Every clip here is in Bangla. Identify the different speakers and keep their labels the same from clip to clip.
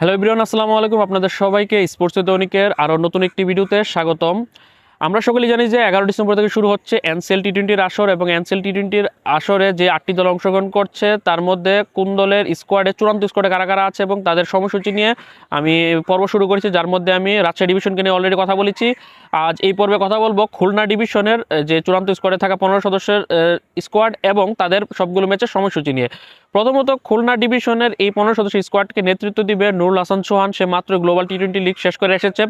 Speaker 1: হ্যালো এভরিওয়ান আসসালামু আলাইকুম আপনাদের সবাইকে স্পোর্টস দৈনিকের আরও নতুন একটি ভিডিওতে স্বাগতম। আমরা সকলেই জানি যে এগারো ডিসেম্বর থেকে শুরু হচ্ছে এনসিএল টি টোয়েন্টির আসর এবং এনসিএল টি টোয়েন্টির আসরে যে আটটি দল অংশগ্রহণ করছে, তার মধ্যে কোন দলের স্কোয়াডে চূড়ান্ত স্কোয়াডে কারা কারা আছে এবং তাদের সময়সূচি নিয়ে আমি পর্ব শুরু করেছি, যার মধ্যে আমি রাজশাহী ডিভিশনকে নিয়ে অলরেডি কথা বলেছি। আজ এই পর্বে কথা বলব খুলনা ডিভিশনের যে চূড়ান্ত স্কোয়াডে থাকা পনেরো সদস্যের স্কোয়াড এবং তাদের সবগুলো ম্যাচের সময়সূচি নিয়ে। প্রথমত খুলনা ডিভিশনের এই পনেরো সদস্য স্কোয়াডকে নেতৃত্ব দিবে নুরুল হাসান সোহান সে মাত্র গ্লোবাল টি টোয়েন্টি লিগ শেষ করে এসেছে।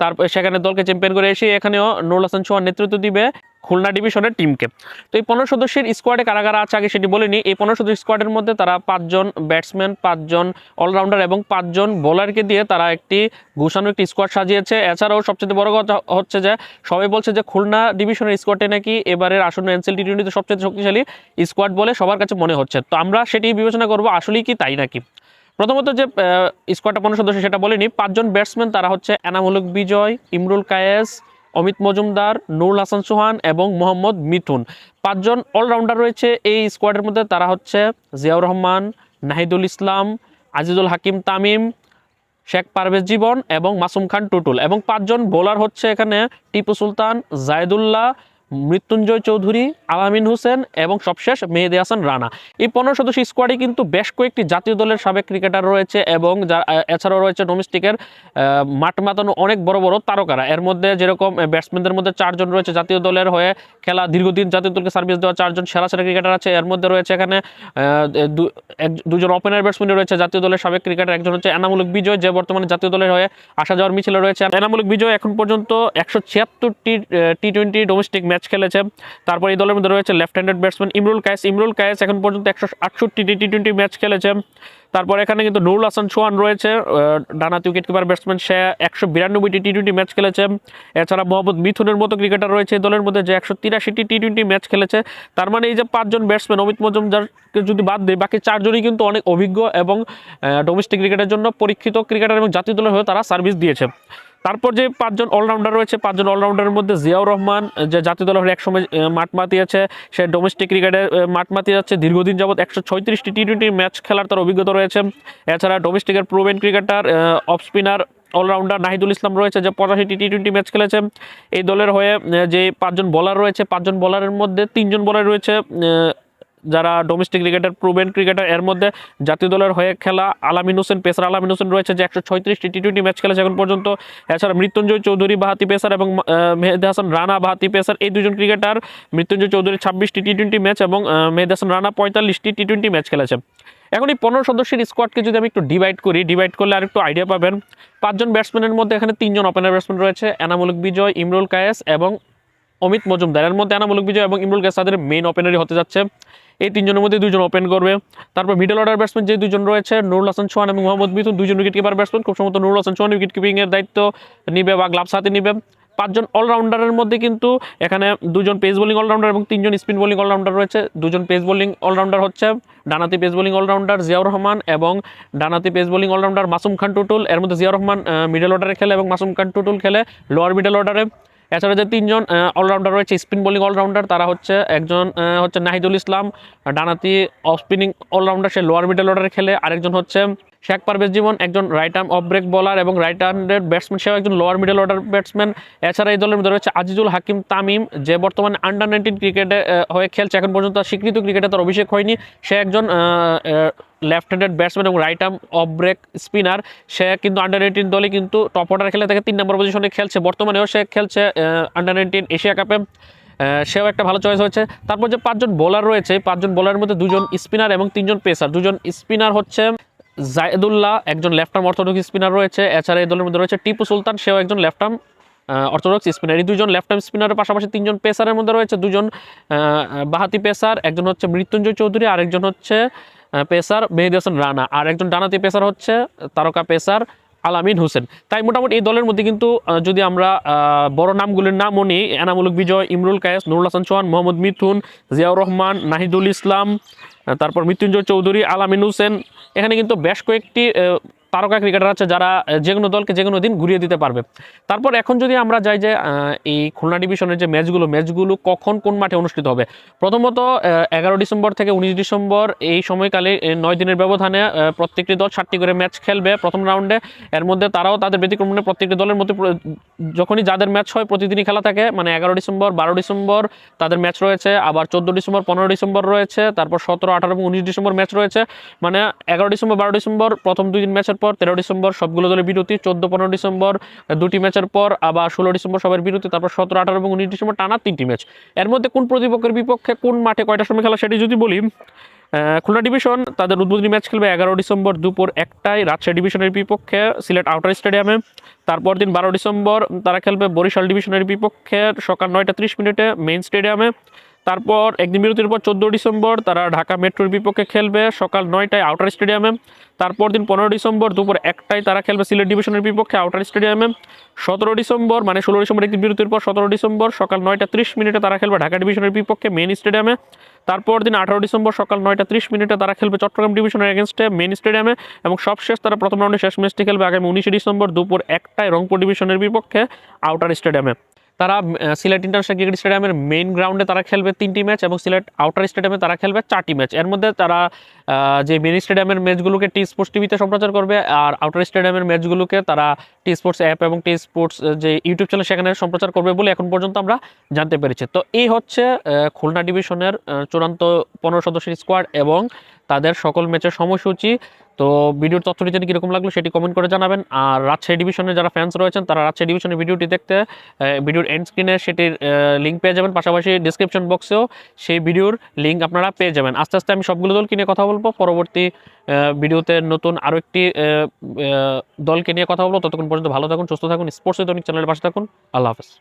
Speaker 1: তারপর সেখানে দলকে চ্যাম্পিয়ন করে এসে এখানেও নুরুল হাসান সোহান নেতৃত্ব দিবে। খুলনা ডিভিশনের টিমকে। তো এই পনেরো সদস্যের স্কোয়াডে কারা কারা আছে, আগে সেটি বলিনি এই পনেরো সদস্য স্কোয়াডের মধ্যে তারা পাঁচজন ব্যাটসম্যান, পাঁচজন অলরাউন্ডার এবং পাঁচজন বোলারকে দিয়ে তারা একটি ঘুষানো একটি স্কোয়াড সাজিয়েছে। এছাড়াও সবচেয়ে বড় কথা হচ্ছে যে, সবাই বলছে যে খুলনা ডিভিশনের স্কোয়াডে নাকি এবারের আসন্ন এনসিএল টি টোয়েন্টিতে সবচেয়ে শক্তিশালী স্কোয়াড বলে সবার কাছে মনে হচ্ছে। তো আমরা সেটি বিবেচনা করব, আসলেই কি তাই নাকি? প্রথমত যে স্কোয়াডটা পনেরো সদস্য সেটা বলিনি পাঁচজন ব্যাটসম্যান তারা হচ্ছে এনামুলক বিজয়, ইমরুল কায়েস অমিত মজুমদার, নুরুল হাসান সোহান এবং মোহাম্মদ মিথুন পাঁচজন অলরাউন্ডার রয়েছে এই স্কোয়াডের মধ্যে। তারা হচ্ছে জিয়াউর রহমান, নাহিদুল ইসলাম, আজিজুল হাকিম তামিম, শেখ পারভেজ জীবন এবং মাসুম খান টুটুল। এবং পাঁচজন বোলার হচ্ছে এখানে টিপু সুলতান, জায়দুল্লাহ মৃত্যুঞ্জয় চৌধুরী, আলামিন হোসেন এবং সবশেষ মেহেদি হাসান রানা। এই পনেরো সদস্য স্কোয়াডে কিন্তু বেশ কয়েকটি জাতীয় দলের সাবেক ক্রিকেটার রয়েছে এবং যা- এছাড়াও রয়েছে ডোমেস্টিকের মাঠ মাতানো অনেক বড় বড় তারকারা। এর মধ্যে যেরকম ব্যাটসম্যানদের মধ্যে চারজন রয়েছে জাতীয় দলের হয়ে খেলা দীর্ঘদিন জাতীয় দলকে সার্ভিস দেওয়া চারজন সেরা সেরা ক্রিকেটার আছে। এর মধ্যে রয়েছে এখানে দুজন ওপেনার ব্যাটসম্যান রয়েছে জাতীয় দলের সাবেক ক্রিকেটার একজন হচ্ছে এনামূলক বিজয়, যে বর্তমানে জাতীয় দলের হয়ে আসা যাওয়ার মিছিলে রয়েছে। এনামূলক বিজয় এখন পর্যন্ত একশো ছিয়াত্তরটি টি টোয়েন্টি ডোমেস্টিক ম্যাচ খেলেছে। তারপর এই দলের মধ্যে রয়েছে left handed batsman Imrul Kayes. Imrul Kayes এখন পর্যন্ত একশো আটষট্টি টি টোয়েন্টি ম্যাচ খেলেছে। তারপর এখানে কিন্তু নুরুল হাসান সোহান রয়েছে। ডানাতি উইকেট কিপার ব্যাটসম্যান সে একশো বিরানব্বইটি টি টোয়েন্টি ম্যাচ খেলেছে। এছাড়া মোহাম্মদ মিথুনের মতো ক্রিকেটার রয়েছে এই দলের মধ্যে যে একশো তিরাশিটি টি টোয়েন্টি ম্যাচ খেলেছে। তার মানে এই যে পাঁচজন ব্যাটসম্যান অমিত মজুমদারকে যদি বাদ দেয়, বাকি চারজনই কিন্তু অনেক অভিজ্ঞ এবং ডোমেস্টিক ক্রিকেটের জন্য পরীক্ষিত ক্রিকেটার এবং জাতীয় দলের হয়ে তারা সার্ভিস দিয়েছে। তারপর যে পাঁচজন অলরাউন্ডার রয়েছে, পাঁচজন অলরাউন্ডারের মধ্যে জিয়াউর রহমান, যে জাতীয় দলের হয়ে একসময় মাঠ মাতিয়েছে, সে ডোমেস্টিক ক্রিকেটে মাঠ মাতিয়ে যাচ্ছে দীর্ঘদিন যাবত একশো ছয়ত্রিশটি টি টোয়েন্টি ম্যাচ খেলার তার অভিজ্ঞতা রয়েছে। এছাড়া ডোমেস্টিকের proven cricketer off spinner allrounder Nahidul Islam রয়েছে, যে পঁচাশিটি টি টোয়েন্টি ম্যাচ খেলেছে। এই দলের হয়ে যে পাঁচজন বলার রয়েছে, পাঁচজন বোলারের মধ্যে তিনজন বলার রয়েছে যারা ডোমেস্টিক ক্রিকেটার প্রুভেন ক্রিকেটার এর মধ্যে জাতীয় দলের হয়ে খেলা আলামিন হোসেন, পেসার আলামিন হোসেন রয়েছে, যে একশো ছয়ত্রিশটি টি টোয়েন্টি ম্যাচ খেলেছে এখন পর্যন্ত। এছাড়া মৃত্যুঞ্জয় চৌধুরী বাহাতি পেসার এবং মেহেদি হাসান রানা বাহাতি পেসার, এই দুজন ক্রিকেটার মৃত্যুঞ্জয় চৌধুরী ছাব্বিশটি টি টোয়েন্টি ম্যাচ এবং মেহেদি হাসান রানা পঁয়তাল্লিশটি টি টোয়েন্টি ম্যাচ খেলেছে। এখন এই পনেরো সদস্যের স্কোয়াডকে যদি আমি একটু ডিভাইড করি ডিভাইড করলে আর একটু আইডিয়া পাবেন। পাঁচজন ব্যাটসম্যানের মধ্যে এখানে তিনজন ওপেনার ব্যাটসম্যান রয়েছে এনামুলক বিজয়, ইমরুল কায়েস এবং অমিত মজুমদার। এর মধ্যে এনামুলক বিজয় এবং ইমরুল কায়েস তাদের মেইন ওপেনারই হতে যাচ্ছে। এই তিনজনের মধ্যে দুজন ওপেন করবে। তারপর মিডল অর্ডার ব্যাটসম্যান যে দুজন রয়েছে, নুরুল হাসান চৌহান এবং মোহাম্মদ মিথুন দুজন উইকেট কিপার ব্যাটসম্যান খুব সম্ভবত নুরুল হাসান চৌহান উইকেট কিপিং এর দায়িত্ব নিবে বা গ্লাভস হাতে নিবে। পাঁচজন অলরাউন্ডারের মধ্যে কিন্তু এখানে দুজন পেস বোলিং অলরাউন্ডার এবং তিনজন স্পিন বোলিং অলরাউন্ডার রয়েছে। দুজন পেস বোলিং অলরাউন্ডার হচ্ছে ডানাতি pace bowling allrounder Ziaur Rahman এবং ডানাতি pace bowling allrounder Masum Khan Tutul. এর মধ্যে জিয়াউর রহমান মিডল অর্ডারে খেলে এবং মাসুম খান টুটুল খেলে লোয়ার মিডল অর্ডারে এছাড়া যে তিনজন অলরাউন্ডার রয়েছে স্পিন বোলিং অলরাউন্ডার তারা হচ্ছে একজন হচ্ছে নাহিদুল ইসলাম ডানাতি অফ স্পিনিং অলরাউন্ডার সে লোয়ার মিডল অর্ডারে খেলে। আরেকজন হচ্ছে শেখ পারভেজ জীবন, একজন রাইট আর্ম অফ ব্রেক বলার এবং রাইট হ্যান্ডেড ব্যাটসম্যান সেও একজন লোয়ার মিডল অর্ডার ব্যাটসম্যান এছাড়া এই দলের মধ্যে রয়েছে আজিজুল হাকিম তামিম, যে বর্তমানে আন্ডার নাইনটিন ক্রিকেটে হয়ে খেলছে। এখন পর্যন্ত স্বীকৃত ক্রিকেটে তার অভিষেক হয়নি। সে একজন লেফট হ্যান্ডেড ব্যাটসম্যান এবং right arm off break spinner সে কিন্তু আন্ডার নাইনটিন দলে কিন্তু টপ অর্ডার খেলে থাকে, তিন নম্বর পজিশনে খেলছে। বর্তমানেও সে খেলছে আন্ডার নাইনটিন এশিয়া কাপে। সেও একটা ভালো চয়েস হয়েছে। তারপর যে পাঁচজন বোলার রয়েছে, পাঁচজন বোলারের মধ্যে দুজন স্পিনার এবং তিনজন পেসার দুজন স্পিনার হচ্ছে জায়দুল্লাহ, একজন লেফট আর্ম অর্থোডক্স স্পিনার রয়েছে। এছাড়া এই দলের মধ্যে রয়েছে টিপু সুলতান, সেও একজন লেফট আর্ম অর্থোডক্স স্পিনার এই দুজন লেফট আর্ম স্পিনারের পাশাপাশি তিনজন পেসারের মধ্যে রয়েছে। দুজন বাহাতি পেসার একজন হচ্ছে মৃত্যুঞ্জয় চৌধুরী, আরেকজন হচ্ছে পেসার মেহেদি হোসেন রানা। আর একজন ডানাতি পেসার হচ্ছে তারকা পেসার আলামিন হোসেন। তাই মোটামুটি এই দলের মধ্যে কিন্তু যদি আমরা বড় নামগুলির নাম নিই, এনামুলক বিজয়, ইমরুল কায়েস, নুরুল হাসান চৌহান, মোহাম্মদ মিথুন, জিয়াউর রহমান, নাহিদুল ইসলাম তারপর মৃত্যুঞ্জয় চৌধুরী, আলামিন হোসেন। এখানে কিন্তু বেশ কয়েকটি তারকা ক্রিকেটার আছে যারা যে কোনো দলকে যে কোনো দিন ঘুরিয়ে দিতে পারবে। তারপর এখন যদি আমরা যাই যে এই খুলনা ডিভিশনের যে ম্যাচগুলো ম্যাচগুলো কখন কোন মাঠে অনুষ্ঠিত হবে? প্রথমত এগারো ডিসেম্বর থেকে উনিশ ডিসেম্বর এই সময়কালে নয় দিনের ব্যবধানে প্রত্যেকটি দল সাতটি করে ম্যাচ খেলবে প্রথম রাউন্ডে এর মধ্যে তারাও তাদের ব্যতিক্রম নিয়ে প্রত্যেকটি দলের মধ্যে যখনই যাদের ম্যাচ হয় প্রতিদিনই খেলা থাকে মানে এগারো ডিসেম্বর, বারো ডিসেম্বর তাদের ম্যাচ রয়েছে, আবার চোদ্দ ডিসেম্বর, পনেরো ডিসেম্বর রয়েছে, তারপর সতেরো, আঠারো এবং উনিশ ডিসেম্বর ম্যাচ রয়েছে। মানে এগারো ডিসেম্বর, বারো ডিসেম্বর প্রথম দুই দিন ম্যাচের পর তেরো ডিসেম্বর সবগুলো দলের বিরতি, চোদ্দ, পনেরো ডিসেম্বর দুটি ম্যাচের পর আবার ষোলো ডিসেম্বর সবার বিরতি, তারপর সতেরো, আঠারো এবং উনিশ ডিসেম্বর টানা তিনটি ম্যাচ। এর মধ্যে কোন প্রতিপক্ষের বিপক্ষে কোন মাঠে কয়টার সময় খেলা সেটি যদি বলি খুলনা ডিভিশন তাদের উদ্বোধনী ম্যাচ খেলবে এগারো ডিসেম্বর দুপুর একটায়। রাজশাহী ডিভিশনের বিপক্ষে সিলেট আউটার স্টেডিয়ামে। তারপর দিন বারো ডিসেম্বর তারা খেলবে বরিশাল ডিভিশনের বিপক্ষে সকাল নয়টা ত্রিশ মিনিটে মেইন স্টেডিয়ামে। তারপর একদিন বিরতির পর চোদ্দ ডিসেম্বর তারা ঢাকা মেট্রোর বিপক্ষে খেলবে সকাল নয়টায় আউটার স্টেডিয়ামে। তারপর দিন পনেরো ডিসেম্বর দুপুর একটায় তারা খেলবে সিলেট ডিভিশনের বিপক্ষে আউটার স্টেডিয়ামে। সতেরো ডিসেম্বর মানে ষোলো ডিসেম্বর, একদিন বিরতির পর সতেরো ডিসেম্বর সকাল নয়টা ত্রিশ মিনিটে তারা খেলবে ঢাকা ডিভিশনের বিপক্ষে মেইন স্টেডিয়ামে। তারপর দিন আঠারো ডিসেম্বর সকাল নয়টা ত্রিশ মিনিটে তারা খেলবে চট্টগ্রাম ডিভিশনের এগেনস্টে মেন স্টেডিয়ামে এবং সবশেষ তারা প্রথম রাউন্ডে শেষ ম্যাচটি খেলবে আগামী উনিশে ডিসেম্বর দুপুর একটায় রংপুর ডিভিশনের বিপক্ষে আউটার স্টেডিয়ামে তারা সিলেট ইন্টারন্যাশনাল ক্রিকেট স্টেডিয়ামের মেইন গ্রাউন্ডে তারা খেলবে তিনটি ম্যাচ এবং সিলেট আউটার স্টেডিয়ামে তারা খেলবে চারটি ম্যাচ এর মধ্যে তারা যে মেইন স্টেডিয়ামের ম্যাচগুলোকে টি স্পোর্টস টিভিতে সম্প্রচার করবে আর আউটার স্টেডিয়ামের ম্যাচগুলোকে তারা টি স্পোর্টস অ্যাপ এবং টি স্পোর্টস যে ইউটিউব চ্যানেল সেখানে সম্প্রচার করবে বলে এখন পর্যন্ত আমরা জানতে পেরেছি। তো এই হচ্ছে খুলনা ডিভিশনের চূড়ান্ত পনেরো সদস্যের স্কোয়াড এবং তাদের সকল ম্যাচের সময়সূচি। তো ভিডিওর তথ্যটি যদি কীরকম লাগল সেটি কমেন্ট করে জানাবেন। আর রাজশাহী ডিভিশনের যারা ফ্যান্স রয়েছেন, তারা রাজশাহী ডিভিশনের ভিডিওটি দেখতে ভিডিওর এন্ড স্ক্রিনে সেটির লিঙ্ক পেয়ে যাবেন। পাশাপাশি ডিসক্রিপশন বক্সেও সেই ভিডিওর লিঙ্ক আপনারা পেয়ে যাবেন। আস্তে আস্তে আমি সবগুলো দলকে নিয়ে কথা বলব। পরবর্তী ভিডিওতে নতুন আরও একটি দলকে নিয়ে কথা বলব। ততক্ষণ পর্যন্ত ভালো থাকুন, সুস্থ থাকুন স্পোর্টস দৈনিক চ্যানেলের পাশে থাকুন। আল্লাহ হাফেজ।